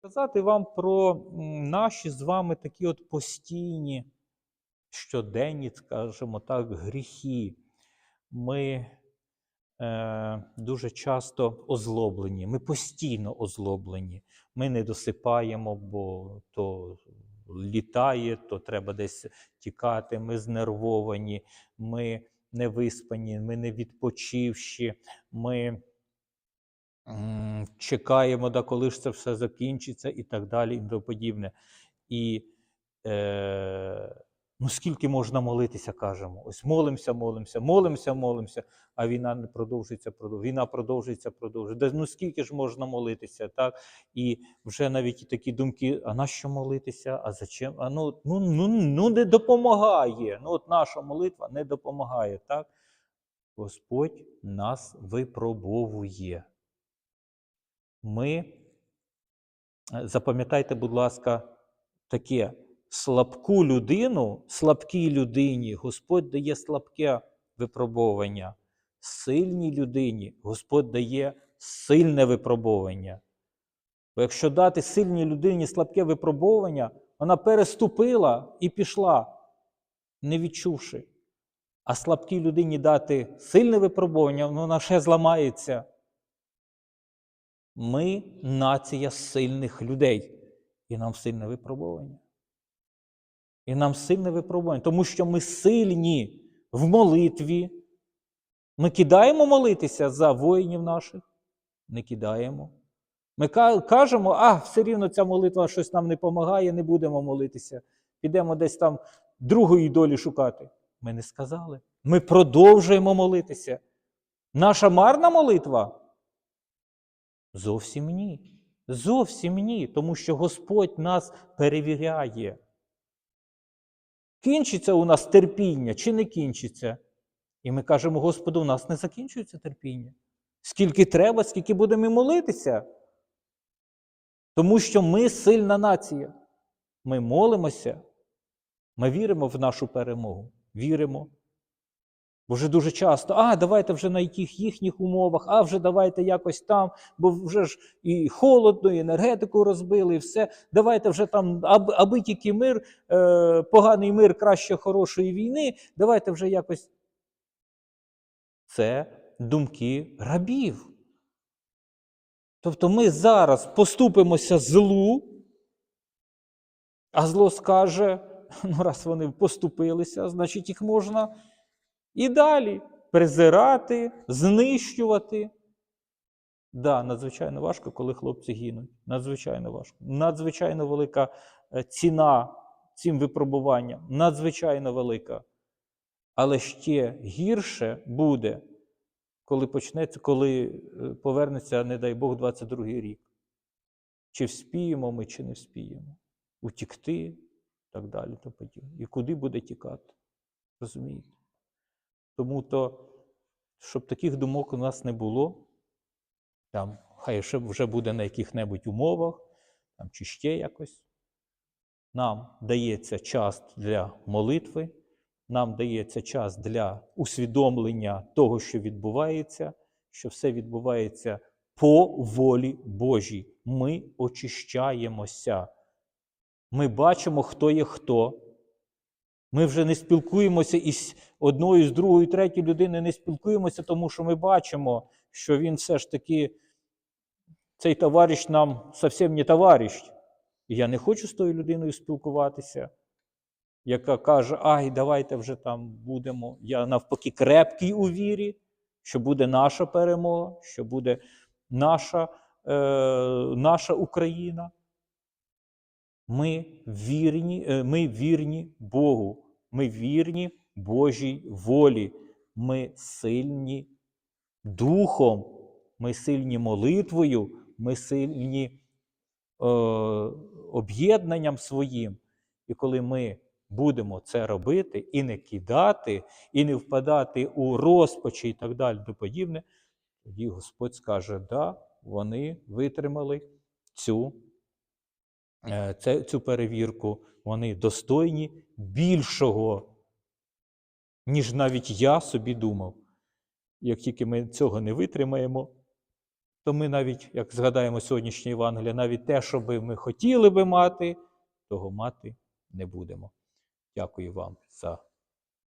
Сказати вам про наші з вами такі от постійні, щоденні, скажімо так, гріхи. Ми е, дуже часто озлоблені, ми постійно озлоблені. Ми не досипаємо, бо то літає, то треба десь тікати. Ми знервовані, ми не виспані, ми не відпочивші. Ми чекаємо, да, коли ж це все закінчиться, і так далі, і тому подібне. І е, ну, скільки можна молитися, кажемо. Ось молимося, молимося, молимося, молимося, а війна не продовжується, продовжується. Війна продовжується, продовжується. Ну скільки ж можна молитися, так? І вже навіть такі думки: а на що молитися? А зачем? А ну, ну, ну, ну не допомагає. Ну, от наша молитва не допомагає, так? Господь нас випробовує. Ми, е, запам'ятайте, будь ласка, таке слабку людину, слабкій людині Господь дає слабке випробовування. Сильній людині Господь дає сильне випробовування. Бо якщо дати сильній людині слабке випробовування, вона переступила і пішла, не відчувши. А слабкій людині дати сильне випробування, вона ще зламається. Ми нація сильних людей. І нам сильне випробування. І нам сильне випробування, тому що ми сильні в молитві. Ми кидаємо молитися за воїнів наших? Не кидаємо. Ми кажемо, а все рівно ця молитва щось нам не допомагає, не будемо молитися. Підемо десь там другої долі шукати. Ми не сказали. Ми продовжуємо молитися. Наша марна молитва? Зовсім ні. Зовсім ні, тому що Господь нас перевіряє. Кінчиться у нас терпіння чи не кінчиться? І ми кажемо, Господу, у нас не закінчується терпіння. Скільки треба, скільки будемо і молитися. Тому що ми сильна нація. Ми молимося, ми віримо в нашу перемогу. Віримо. Бо вже дуже часто, а давайте вже на яких їхніх умовах, а вже давайте якось там, бо вже ж і холодно, і енергетику розбили, і все. Давайте вже там, аби, аби тільки мир, е, поганий мир краще хорошої війни, давайте вже якось. Це думки рабів. Тобто ми зараз поступимося злу, а зло скаже, ну раз вони поступилися, значить їх можна і далі презирати, знищувати. Да, надзвичайно важко, коли хлопці гинуть. Надзвичайно важко. Надзвичайно велика е, ціна цим випробуванням. Надзвичайно велика. Але ще гірше буде, коли почнеться, коли е, повернеться, не дай Бог, 22-й рік. Чи вспіємо ми, чи не вспіємо. Утікти і так далі. І куди буде тікати? Розумієте? Тому то, щоб таких думок у нас не було, там, хай ще вже буде на яких-небудь умовах, там, чи ще якось. Нам дається час для молитви, нам дається час для усвідомлення того, що відбувається, що все відбувається по волі Божій. Ми очищаємося. Ми бачимо, хто є хто. Ми вже не спілкуємося із одною, з другою, третьою людиною не спілкуємося, тому що ми бачимо, що він все ж таки, цей товариш нам зовсім не товариш. І я не хочу з тою людиною спілкуватися, яка каже, ай, давайте вже там будемо. Я навпаки крепкий у вірі, що буде наша перемога, що буде наша, е, наша Україна. Ми вірні, е, ми вірні Богу, ми вірні Божій волі, ми сильні духом, ми сильні молитвою, ми сильні е, об'єднанням своїм. І коли ми будемо це робити і не кидати, і не впадати у розпачі і так далі, то подібне, тоді Господь скаже, да, вони витримали цю це- цю перевірку, вони достойні більшого, ніж навіть я собі думав. Як тільки ми цього не витримаємо, то ми навіть, як згадаємо сьогоднішнє Євангеліє, навіть те, що би ми хотіли би мати, того мати не будемо. Дякую вам за